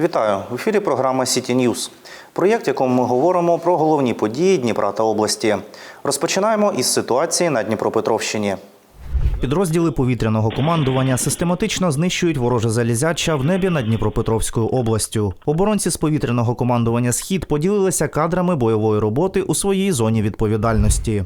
Вітаю в ефірі. Програма Сіті Ньюз. Проєкт, якому ми говоримо про головні події Дніпра та області. Розпочинаємо із ситуації на Дніпропетровщині. Підрозділи повітряного командування систематично знищують вороже залізяча в небі над Дніпропетровською областю. Оборонці з повітряного командування Схід поділилися кадрами бойової роботи у своїй зоні відповідальності.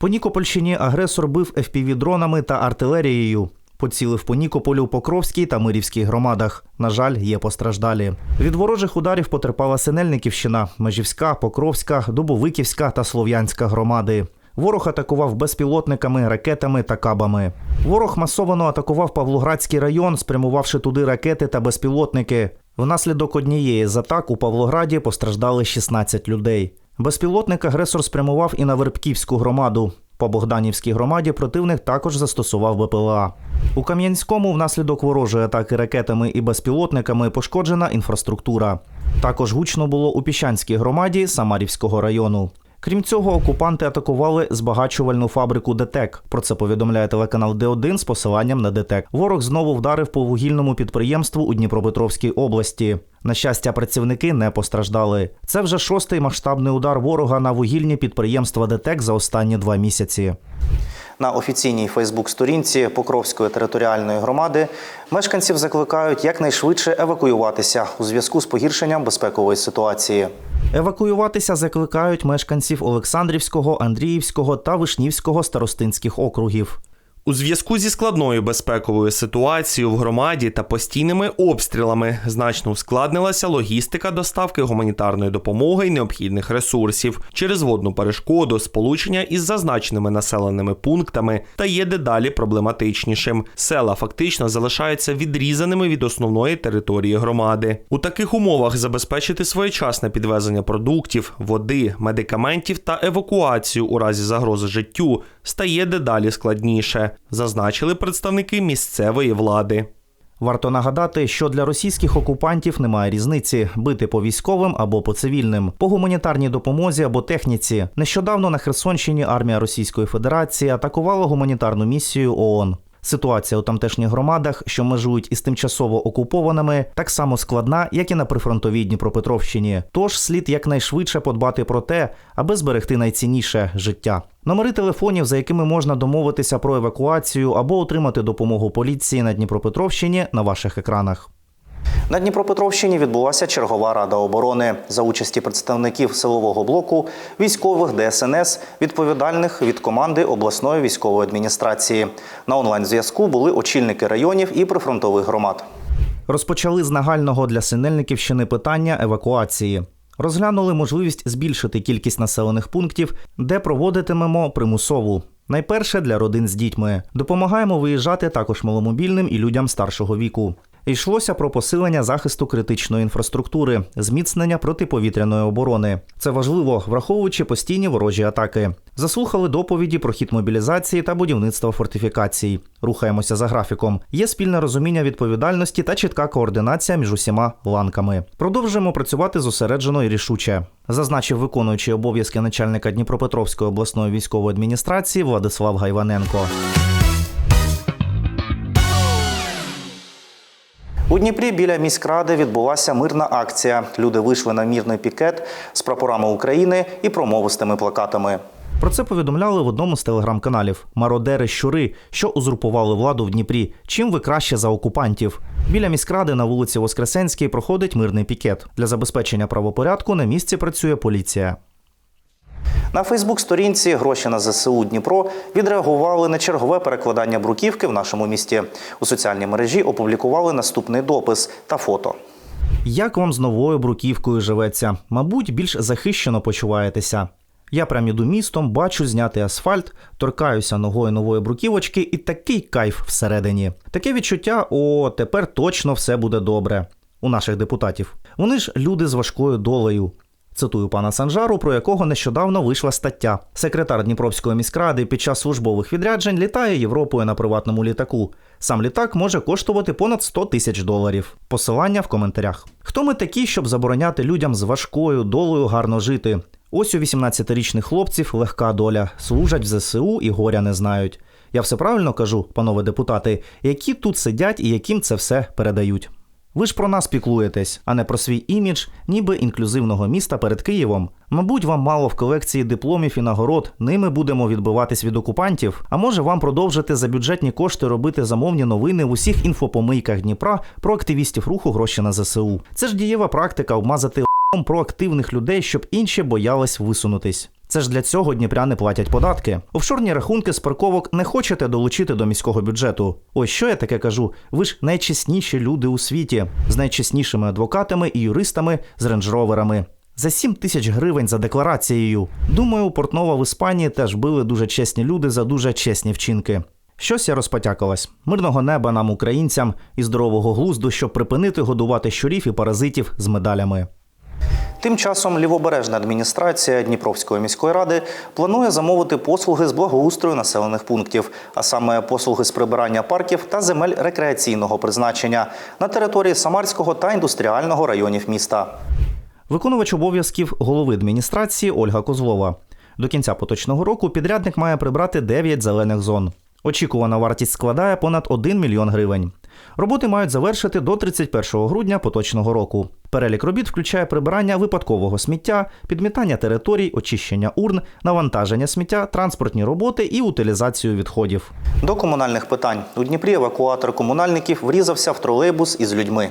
По Нікопольщині агресор бив FPV-дронами та артилерією. Поцілив по Нікополю, Покровській та Мирівській громадах. На жаль, є постраждалі. Від ворожих ударів потерпала Синельниківщина, Межівська, Покровська, Дубовиківська та Слов'янська громади. Ворог атакував безпілотниками, ракетами та кабами. Ворог масовано атакував Павлоградський район, спрямувавши туди ракети та безпілотники. Внаслідок однієї з атак у Павлограді постраждали 16 людей. Безпілотник агресор спрямував і на Вербківську громаду. По Богданівській громаді противник також застосував БПЛА. У Кам'янському внаслідок ворожої атаки ракетами і безпілотниками пошкоджена інфраструктура. Також гучно було у Піщанській громаді Самарівського району. Крім цього, окупанти атакували збагачувальну фабрику ДТЕК. Про це повідомляє телеканал Д1 з посиланням на ДТЕК. Ворог знову вдарив по вугільному підприємству у Дніпропетровській області. На щастя, працівники не постраждали. Це вже шостий масштабний удар ворога на вугільні підприємства ДТЕК за останні два місяці. На офіційній Фейсбук-сторінці Покровської територіальної громади мешканців закликають якнайшвидше евакуюватися у зв'язку з погіршенням безпекової ситуації. Евакуюватися закликають мешканців Олександрівського, Андріївського та Вишнівського старостинських округів. У зв'язку зі складною безпековою ситуацією в громаді та постійними обстрілами значно ускладнилася логістика доставки гуманітарної допомоги і необхідних ресурсів через водну перешкоду, сполучення із зазначеними населеними пунктами та є дедалі проблематичнішим. Села фактично залишаються відрізаними від основної території громади. У таких умовах забезпечити своєчасне підвезення продуктів, води, медикаментів та евакуацію у разі загрози життю стає дедалі складніше, зазначили представники місцевої влади. Варто нагадати, що для російських окупантів немає різниці бити по військовим або по цивільним, по гуманітарній допомозі або техніці. Нещодавно на Херсонщині армія Російської Федерації атакувала гуманітарну місію ООН. Ситуація у тамтешніх громадах, що межують із тимчасово окупованими, так само складна, як і на прифронтовій Дніпропетровщині. Тож слід якнайшвидше подбати про те, аби зберегти найцінніше життя. Номери телефонів, за якими можна домовитися про евакуацію або отримати допомогу поліції на Дніпропетровщині, на ваших екранах. На Дніпропетровщині відбулася чергова рада оборони за участі представників силового блоку, військових ДСНС, відповідальних від команди обласної військової адміністрації. На онлайн-зв'язку були очільники районів і прифронтових громад. Розпочали з нагального для Синельниківщини питання евакуації. Розглянули можливість збільшити кількість населених пунктів, де проводитимемо примусову. Найперше для родин з дітьми. Допомагаємо виїжджати також маломобільним і людям старшого віку. Йшлося про посилення захисту критичної інфраструктури, зміцнення протиповітряної оборони. Це важливо, враховуючи постійні ворожі атаки. Заслухали доповіді про хід мобілізації та будівництва фортифікацій. Рухаємося за графіком. Є спільне розуміння відповідальності та чітка координація між усіма ланками. Продовжуємо працювати зосереджено і рішуче. Зазначив виконуючий обов'язки начальника Дніпропетровської обласної військової адміністрації Владислав Гайваненко. У Дніпрі біля міськради відбулася мирна акція. Люди вийшли на мірний пікет з прапорами України і промовистими плакатами. Про це повідомляли в одному з телеграм-каналів мародери щури, що узурпували владу в Дніпрі. Чим ви краще за окупантів? Біля міськради на вулиці Воскресенській проходить мирний пікет. Для забезпечення правопорядку на місці працює поліція. На Фейсбук-сторінці Гроші на ЗСУ Дніпро відреагували на чергове перекладання бруківки в нашому місті. У соціальній мережі опублікували наступний допис та фото. Як вам з новою бруківкою живеться? Мабуть, більш захищено почуваєтеся. Я прям іду містом, бачу знятий асфальт, торкаюся ногою нової бруківочки, і такий кайф всередині. Таке відчуття: о, тепер точно все буде добре. У наших депутатів. Вони ж люди з важкою долею. Цитую пана Санжару, про якого нещодавно вийшла стаття. Секретар Дніпровської міськради під час службових відряджень літає Європою на приватному літаку. Сам літак може коштувати понад 100 тисяч доларів. Посилання в коментарях. Хто ми такі, щоб забороняти людям з важкою долею гарно жити? Ось у 18-річних хлопців легка доля, служать в ЗСУ і горя не знають. Я все правильно кажу, панове депутати, які тут сидять і яким це все передають. Ви ж про нас піклуєтесь, а не про свій імідж, ніби інклюзивного міста перед Києвом. Мабуть, вам мало в колекції дипломів і нагород. Ними будемо відбиватись від окупантів. А може вам продовжити за бюджетні кошти робити замовні новини в усіх інфопомийках Дніпра про активістів руху гроші на ЗСУ. Це ж дієва практика обмазати про активних людей, щоб інші боялись висунутись. Це ж для цього дніпряни платять податки. Офшорні рахунки з парковок не хочете долучити до міського бюджету. Ось що я таке кажу. Ви ж найчесніші люди у світі з найчеснішими адвокатами і юристами з рейндж-роверами. За 7 тисяч гривень за декларацією. Думаю, у Портнова в Іспанії теж били дуже чесні люди за дуже чесні вчинки. Щось я розпотякалась. Мирного неба нам, українцям, і здорового глузду, щоб припинити годувати щурів і паразитів з медалями. Тим часом лівобережна адміністрація Дніпровської міської ради планує замовити послуги з благоустрою населених пунктів, а саме послуги з прибирання парків та земель рекреаційного призначення на території Самарського та індустріального районів міста. Виконувач обов'язків голови адміністрації Ольга Козлова. До кінця поточного року підрядник має прибрати 9 зелених зон. Очікувана вартість складає понад 1 мільйон гривень. Роботи мають завершити до 31 грудня поточного року. Перелік робіт включає прибирання випадкового сміття, підмітання територій, очищення урн, навантаження сміття, транспортні роботи і утилізацію відходів. До комунальних питань у Дніпрі евакуатор комунальників врізався в тролейбус із людьми.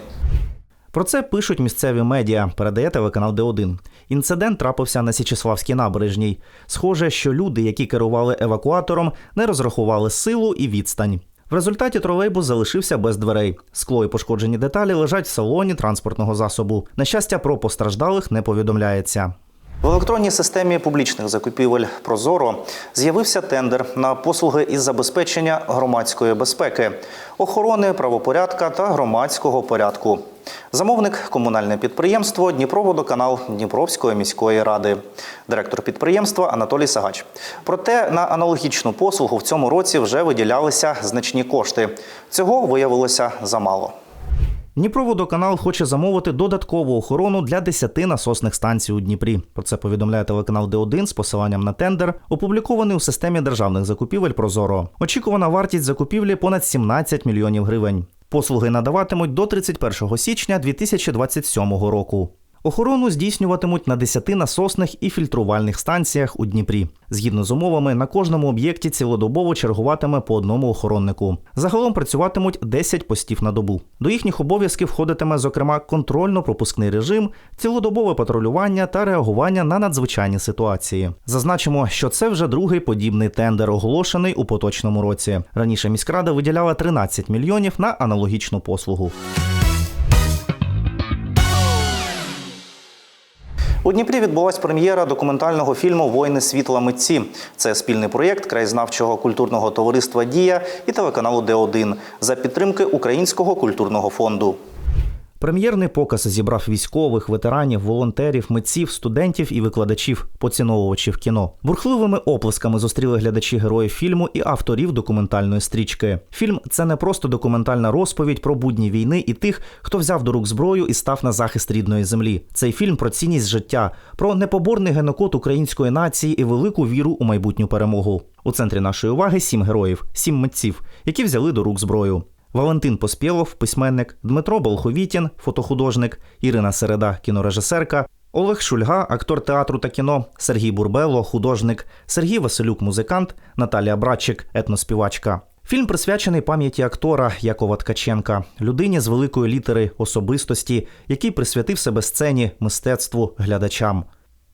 Про це пишуть місцеві медіа, передає телеканал Д1. Інцидент трапився на Січеславській набережній. Схоже, що люди, які керували евакуатором, не розрахували силу і відстань. В результаті тролейбус залишився без дверей. Скло і пошкоджені деталі лежать в салоні транспортного засобу. На щастя, про постраждалих не повідомляється. В електронній системі публічних закупівель Прозоро з'явився тендер на послуги із забезпечення громадської безпеки, охорони правопорядка та громадського порядку. Замовник комунальне підприємство Дніпроводоканал Дніпровської міської ради, директор підприємства Анатолій Сагач. Проте на аналогічну послугу в цьому році вже виділялися значні кошти. Цього виявилося замало. Дніпроводоканал хоче замовити додаткову охорону для 10 насосних станцій у Дніпрі. Про це повідомляє телеканал Д1 з посиланням на тендер, опублікований у системі державних закупівель Прозоро. Очікувана вартість закупівлі понад 17 мільйонів гривень. Послуги надаватимуть до 31 січня 2027 року. Охорону здійснюватимуть на 10 насосних і фільтрувальних станціях у Дніпрі. Згідно з умовами, на кожному об'єкті цілодобово чергуватиме по одному охороннику. Загалом працюватимуть 10 постів на добу. До їхніх обов'язків входитиме, зокрема, контрольно-пропускний режим, цілодобове патрулювання та реагування на надзвичайні ситуації. Зазначимо, що це вже другий подібний тендер, оголошений у поточному році. Раніше міськрада виділяла 13 мільйонів на аналогічну послугу. У Дніпрі відбулася прем'єра документального фільму Воїни світла митці. Це спільний проєкт краєзнавчого культурного товариства Дія і телеканалу Д1 за підтримки Українського культурного фонду. Прем'єрний показ зібрав військових, ветеранів, волонтерів, митців, студентів і викладачів, поціновувачів кіно. Бурхливими оплесками зустріли глядачі героїв фільму і авторів документальної стрічки. Фільм це не просто документальна розповідь про будні війни і тих, хто взяв до рук зброю і став на захист рідної землі. Цей фільм про цінність життя, про непоборний генокод української нації і велику віру у майбутню перемогу. У центрі нашої уваги сім героїв, сім митців, які взяли до рук зброю. Валентин Поспєлов, письменник, Дмитро Болховітін, фотохудожник, Ірина Середа, кінорежисерка, Олег Шульга, актор театру та кіно, Сергій Бурбело, художник, Сергій Василюк, музикант, Наталія Братчик, етноспівачка. Фільм присвячений пам'яті актора Якова Ткаченка, людині з великої літери особистості, який присвятив себе сцені, мистецтву, глядачам.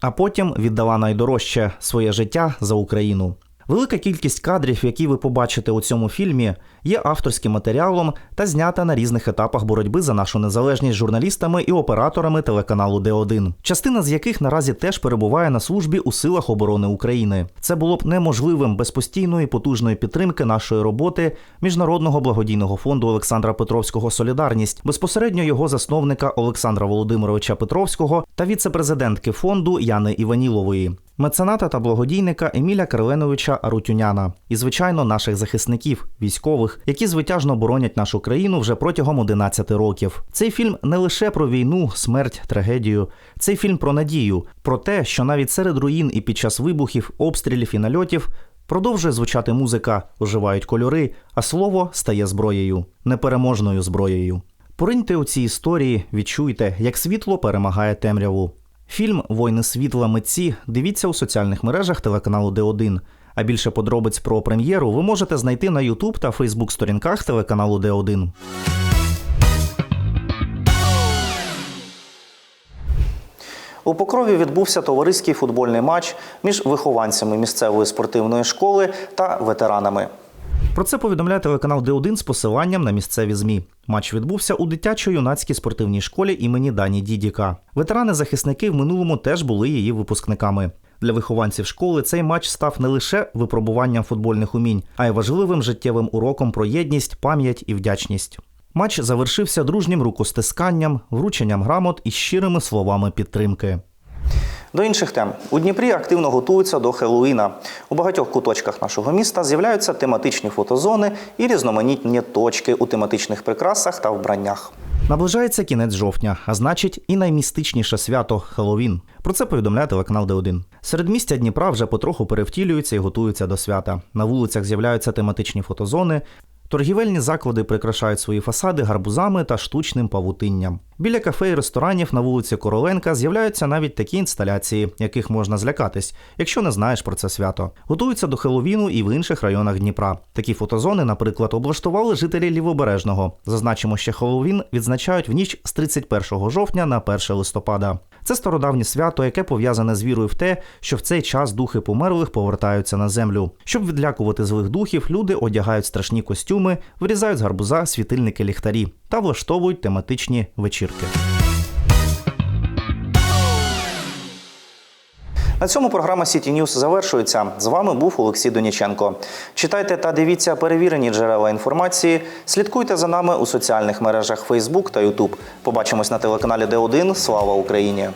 А потім віддала найдорожче своє життя за Україну. Велика кількість кадрів, які ви побачите у цьому фільмі, є авторським матеріалом та знята на різних етапах боротьби за нашу незалежність журналістами і операторами телеканалу Д1, частина з яких наразі теж перебуває на службі у силах оборони України. Це було б неможливим без постійної потужної підтримки нашої роботи міжнародного благодійного фонду Олександра Петровського Солідарність, безпосередньо його засновника Олександра Володимировича Петровського та віце-президентки фонду Яни Іванілової. Мецената та благодійника Еміля Кириленовича Арутюняна і, звичайно, наших захисників, військових, які звитяжно боронять нашу країну вже протягом 11 років. Цей фільм не лише про війну, смерть, трагедію. Цей фільм про надію, про те, що навіть серед руїн і під час вибухів, обстрілів і нальотів продовжує звучати музика, оживають кольори, а слово стає зброєю, непереможною зброєю. Пориньте у ці історії, відчуйте, як світло перемагає темряву. Фільм Войни світла митці дивіться у соціальних мережах телеканалу Д1. А більше подробиць про прем'єру ви можете знайти на YouTube та Facebook сторінках телеканалу Д1. У Покрові відбувся товариський футбольний матч між вихованцями місцевої спортивної школи та ветеранами. Про це повідомляє телеканал Д1 з посиланням на місцеві ЗМІ. Матч відбувся у дитячо-юнацькій спортивній школі імені Дані Дідіка. Ветерани-захисники в минулому теж були її випускниками. Для вихованців школи цей матч став не лише випробуванням футбольних умінь, а й важливим життєвим уроком про єдність, пам'ять і вдячність. Матч завершився дружнім рукостисканням, врученням грамот і щирими словами підтримки. До інших тем у Дніпрі активно готуються до Хеллоуіна. У багатьох куточках нашого міста з'являються тематичні фотозони і різноманітні точки у тематичних прикрасах та вбраннях. Наближається кінець жовтня, а значить, і наймістичніше свято Хеллоуін. Про це повідомляє телеканал Д1. Серед містя Дніпра вже потроху перевтілюються і готуються до свята. На вулицях з'являються тематичні фотозони. Торгівельні заклади прикрашають свої фасади гарбузами та штучним павутинням. Біля кафе і ресторанів на вулиці Короленка з'являються навіть такі інсталяції, яких можна злякатись, якщо не знаєш про це свято. Готуються до Хеллоуіну і в інших районах Дніпра. Такі фотозони, наприклад, облаштували жителі Лівобережного. Зазначимо, що Хеллоуін відзначають в ніч з 31 жовтня на 1 листопада. Це стародавнє свято, яке пов'язане з вірою в те, що в цей час духи померлих повертаються на землю. Щоб відлякувати злих духів, люди одягають страшні костюми, вирізають з гарбуза світильники ліхтарі та влаштовують тематичні вечірки. На цьому програма City News завершується. З вами був Олексій Доніченко. Читайте та дивіться перевірені джерела інформації. Слідкуйте за нами у соціальних мережах Facebook та YouTube. Побачимось на телеканалі Д1. Слава Україні!